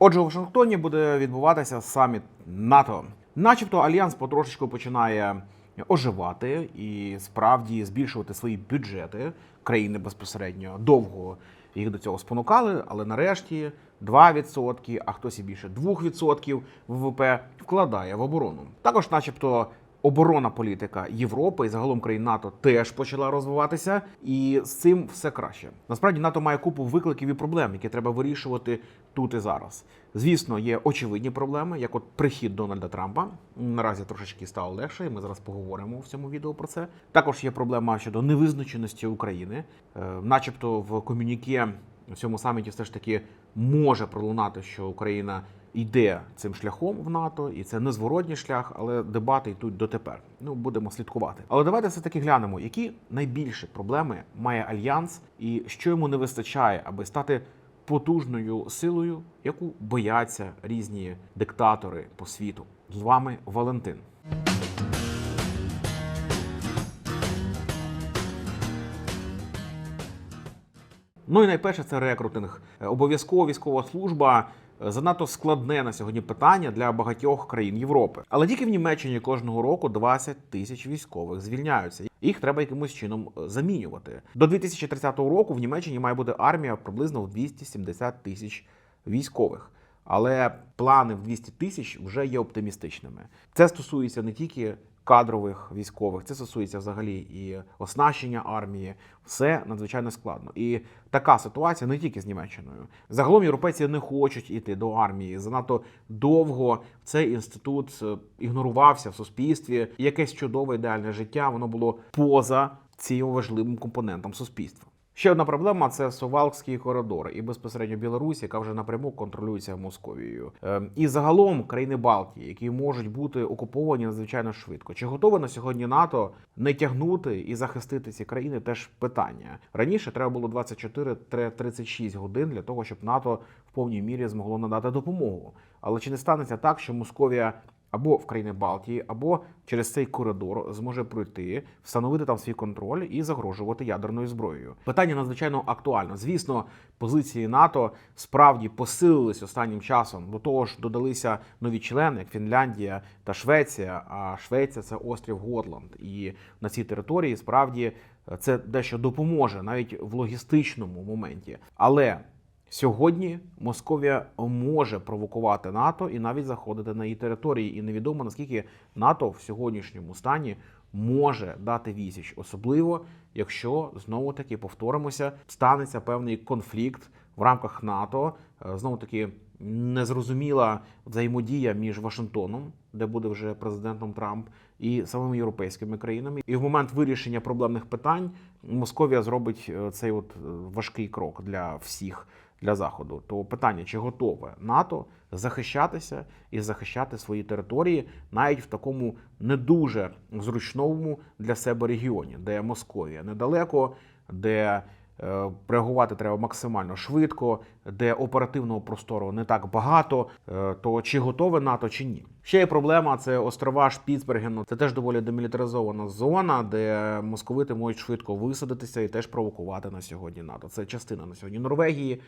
Отже, у Вашингтоні буде відбуватися саміт НАТО. Начебто альянс потрошечку починає оживати і справді збільшувати свої бюджети країни безпосередньо. Довго їх до цього спонукали, але нарешті 2%, а хтось і більше 2% ВВП вкладає в оборону. Також, начебто. Оборонна політика Європи і загалом країн НАТО теж почала розвиватися, і з цим все краще. Насправді НАТО має купу викликів і проблем, які треба вирішувати тут і зараз. Звісно, є очевидні проблеми, як от прихід Дональда Трампа. Наразі трошечки стало легше, і ми зараз поговоримо в цьому відео про це. Також є проблема щодо невизначеності України, Е, начебто в комюніке в цьому саміті все ж таки може пролунати, що Україна йде цим шляхом в НАТО, і це незворотній шлях, але дебати йдуть дотепер. Ну будемо слідкувати. Але давайте все таки глянемо, які найбільші проблеми має альянс, і що йому не вистачає, аби стати потужною силою, яку бояться різні диктатори по світу. З вами Валентин. Ну і найперше це рекрутинг. Обов'язкова військова служба занадто складне на сьогодні питання для багатьох країн Європи. Але тільки в Німеччині кожного року 20 тисяч військових звільняються. Їх треба якимось чином е, замінювати. До 2030 року в Німеччині має бути армія приблизно в 270 тисяч військових. Але плани в 200 тисяч вже є оптимістичними. Це стосується не тільки кадрових військових, це стосується взагалі і оснащення армії. Все надзвичайно складно. І така ситуація не тільки з Німеччиною. Загалом європейці не хочуть іти до армії. Занадто довго цей інститут е, ігнорувався в суспільстві. Якесь чудове ідеальне життя воно було поза цим важливим компонентом суспільства. Ще одна проблема це Сувалкський коридор і безпосередньо Білорусь, яка вже напряму контролюється Московією. Е, І загалом країни Балтії, які можуть бути окуповані надзвичайно швидко. Чи готове на сьогодні НАТО не тягнути і захистити ці країни? Теж питання раніше треба було 24-36 годин для того, щоб НАТО в повній мірі змогло надати допомогу. Але чи не станеться так, що Московія або в країни Балтії, або через цей коридор зможе пройти, встановити там свій контроль і загрожувати ядерною зброєю. Питання надзвичайно актуально. Звісно, позиції НАТО справді посилились останнім часом. До того ж, додалися нові члени, як Фінляндія та Швеція. А Швеція це острів Готланд, і на цій території справді е, це дещо допоможе навіть в логістичному моменті. Але Сьогодні Московія може провокувати НАТО і навіть заходити на її території. І невідомо наскільки НАТО в сьогоднішньому стані може дати відсіч, особливо якщо знову таки повторимося, станеться певний конфлікт в рамках НАТО. Знову таки незрозуміла взаємодія між Вашингтоном, де буде вже президентом Трамп, і самими європейськими країнами. І в момент вирішення проблемних питань Московія зробить е, цей от е, важкий крок для всіх для заходу. То питання, чи готове НАТО захищатися і захищати свої території навіть в такому не дуже зручному для себе регіоні, де Московія недалеко, де е, реагувати треба максимально швидко, де оперативного простору не так багато, е, то чи готове НАТО, чи ні. Ще є проблема: це острова Шпіцбергену. Це теж доволі демілітаризована зона, де московити можуть швидко висадитися і теж провокувати на сьогодні НАТО. Це частина на сьогодні Норвегії.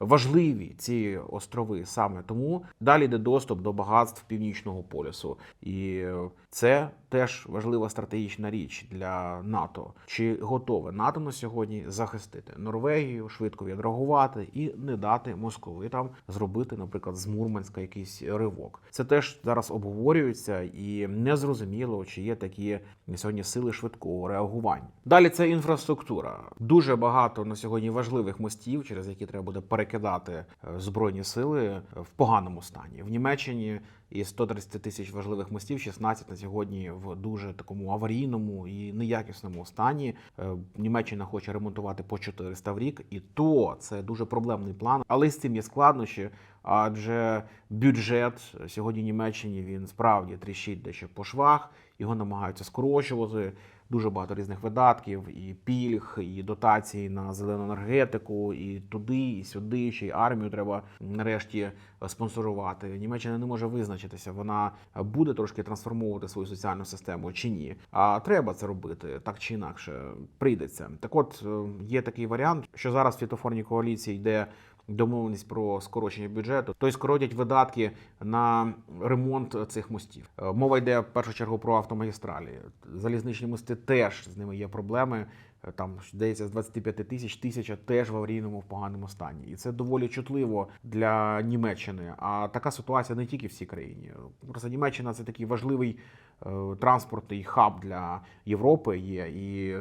Важливі ці острови саме. Тому далі йде доступ до багатств північного полюсу, і це теж важлива стратегічна річ для НАТО. Чи готове НАТО на сьогодні захистити Норвегію, швидко відреагувати і не дати московитам зробити, наприклад, з Мурманська якийсь ривок? Це теж зараз обговорюється і незрозуміло, чи є такі сьогодні сили швидкого реагування. Далі це інфраструктура. Дуже багато на сьогодні важливих мостів, через які треба буде перекидати е, збройні сили в поганому стані в Німеччині. Із 130 тисяч важливих мостів, 16 на сьогодні в дуже такому аварійному і неякісному стані. Е, Німеччина хоче ремонтувати по 400 в рік, і то це дуже проблемний план. Але з цим є складнощі, адже бюджет сьогодні Німеччині він справді тріщить дещо по швах, його намагаються скорочувати. Дуже багато різних видатків, і пільг, і дотацій на зелену енергетику, і туди, і сюди. Ще й армію треба нарешті спонсорувати. Німеччина не може визначитися, вона буде трошки трансформовувати свою соціальну систему чи ні. А треба це робити так чи інакше. Прийдеться. Так, от е, є такий варіант, що зараз в світофорній коаліції йде домовленість про скорочення бюджету, то й скоротять видатки на ремонт цих мостів. Е, Мова йде в першу чергу про автомагістралі. Залізничні мости теж з ними є проблеми. Е, Там здається, з 25 тисяч тисяча теж в аварійному в поганому стані, і це доволі чутливо для Німеччини. А така ситуація не тільки в цій країні. Просто Німеччина це такий важливий е, транспортний хаб для Європи є, і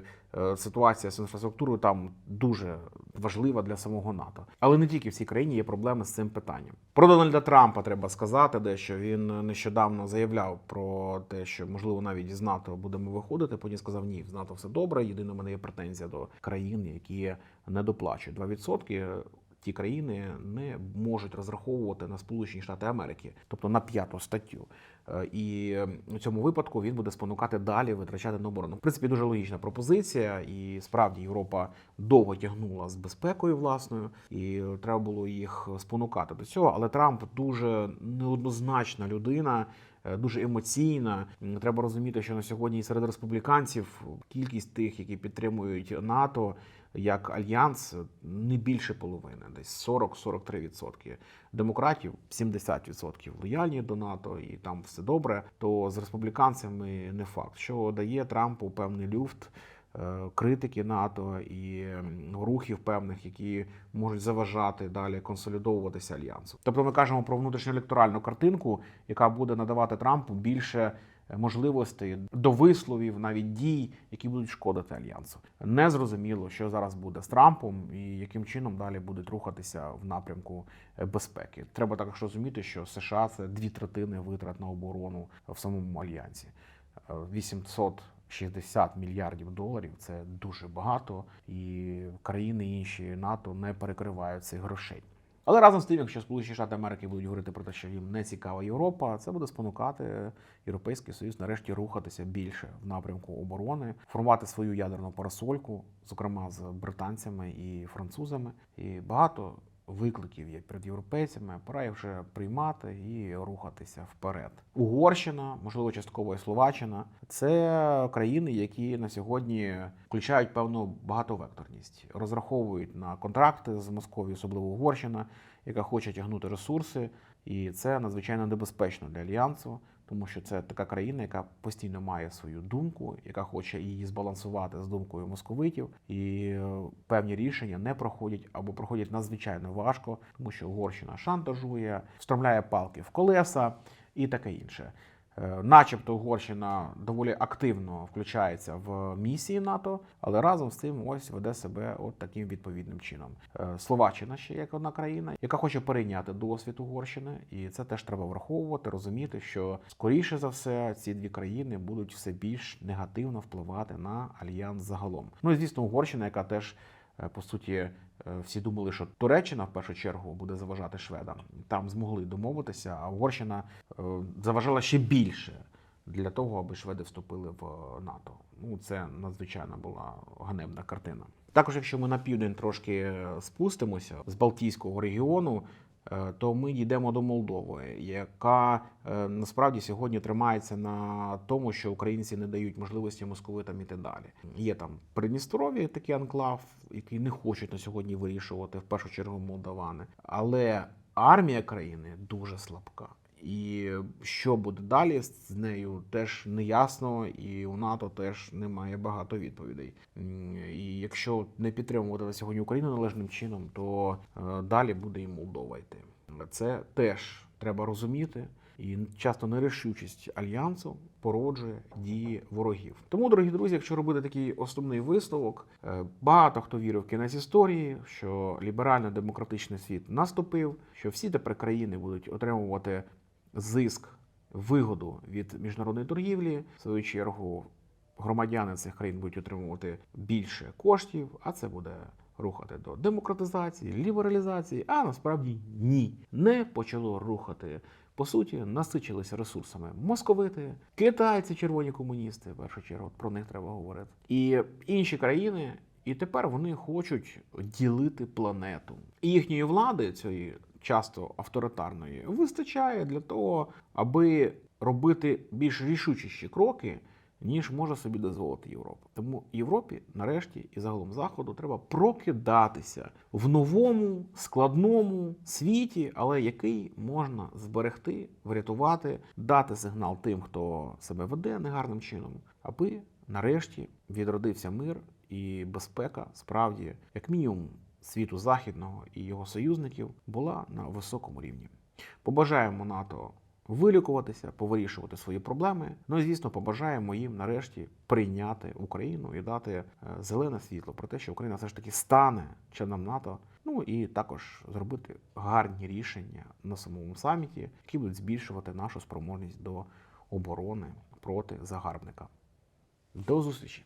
ситуація з інфраструктурою там дуже важлива для самого НАТО. Але не тільки в цій країні є проблеми з цим питанням. Про Дональда Трампа треба сказати, дещо він нещодавно заявляв про те, що можливо навіть з НАТО будемо виходити. Потім сказав ні, з НАТО все добре. Єдине, мене є претензія до країн, які не доплачують 2%. Ті країни не можуть розраховувати на Сполучені Штати Америки, тобто на п'яту статтю. Е, І у цьому випадку він буде спонукати далі витрачати на оборону. В принципі, дуже логічна пропозиція, і справді Європа довго тягнула з безпекою власною, і треба було їх спонукати до цього. Але Трамп дуже неоднозначна людина. Е, Дуже емоційна. Треба розуміти, що на сьогодні серед республіканців кількість тих, які підтримують НАТО як альянс, не більше половини, десь 40-43%. Демократів 70% лояльні до НАТО, і там все добре. То з республіканцями не факт, що дає Трампу певний люфт. Е, критики НАТО і рухів певних, які можуть заважати далі консолідовуватися альянсу. Тобто, ми кажемо про внутрішню електоральну картинку, яка буде надавати Трампу більше. Е, можливостей до висловів, навіть дій, які будуть шкодити альянсу, не зрозуміло, що зараз буде з Трампом і яким чином далі будуть рухатися в напрямку е, безпеки. Треба також розуміти, що США це дві третини витрат на оборону в самому альянсі. 800 60 мільярдів доларів це дуже багато, і країни інші НАТО не перекривають цих грошей. Але разом з тим, якщо Сполучені Штати Америки будуть говорити про те, що їм не цікава Європа, це буде спонукати Європейський Союз нарешті рухатися більше в напрямку оборони, формувати свою ядерну парасольку, зокрема з британцями і французами, і багато викликів є перед європейцями. Пора їх вже приймати і рухатися вперед. Угорщина, можливо, частково і Словаччина це країни, які на сьогодні включають певну багатовекторність, розраховують на контракти з Московією, особливо Угорщина, яка хоче тягнути ресурси, і це надзвичайно небезпечно для альянсу, тому що це така країна, яка постійно має свою думку, яка хоче її збалансувати з думкою московитів, і е, певні рішення не проходять або проходять надзвичайно важко, тому що Угорщина шантажує, встромляє палки в колеса і таке інше. Е, Начебто Угорщина доволі активно включається в місії НАТО, але разом з цим ось веде себе от таким відповідним чином. Е, Словаччина ще як одна країна, яка хоче перейняти досвід Угорщини, і це теж треба враховувати, розуміти, що скоріше за все ці дві країни будуть все більш негативно впливати на альянс загалом. Ну і звісно, Угорщина, яка теж по суті е, всі думали, що Туреччина в першу чергу буде заважати шведам. Там змогли домовитися, а Угорщина е, заважала ще більше для того, аби шведи вступили в НАТО. Ну це надзвичайно була ганебна картина. Також, якщо ми на південь трошки спустимося з Балтійського регіону. Е, То ми йдемо до Молдови, яка е, насправді сьогодні тримається на тому, що українці не дають можливості московитам іти далі. Є там Придністров'я, такий анклав, який не хочуть на сьогодні вирішувати в першу чергу молдавани. Але армія країни дуже слабка. І що буде далі з нею, теж не ясно, і у НАТО теж немає багато відповідей. І якщо не підтримувати сьогодні Україну належним чином, то е, далі буде і Молдова йти. Це теж треба розуміти. І часто нерішучість альянсу породжує дії ворогів. Тому, дорогі друзі, якщо робити такий основний висновок, е, багато хто вірив в кінець історії, що ліберально-демократичний світ наступив, що всі тепер країни будуть отримувати зиск, вигоду від міжнародної торгівлі. В свою чергу громадяни цих країн будуть отримувати більше коштів, а це буде рухати до демократизації, лібералізації. А насправді ні, не почало рухати. По суті, насичилися ресурсами московити, китайці, червоні комуністи, в першу чергу про них треба говорити, і інші країни. І тепер вони хочуть ділити планету. І їхньої влади, цієї часто авторитарної, вистачає для того, аби робити більш рішучіші кроки ніж може собі дозволити Європа. Тому Європі, нарешті, і загалом Заходу треба прокидатися в новому складному світі, але який можна зберегти, врятувати, дати сигнал тим, хто себе веде негарним чином, аби нарешті відродився мир і безпека, справді, як мінімум, світу західного і його союзників була на високому рівні. Побажаємо НАТО вилікуватися, повирішувати свої проблеми. Ну і звісно, побажаємо їм нарешті прийняти Україну і дати е, зелене світло про те, що Україна все ж таки стане членом НАТО. Ну і також зробити гарні рішення на самому саміті, які будуть збільшувати нашу спроможність до оборони проти загарбника. До зустрічі!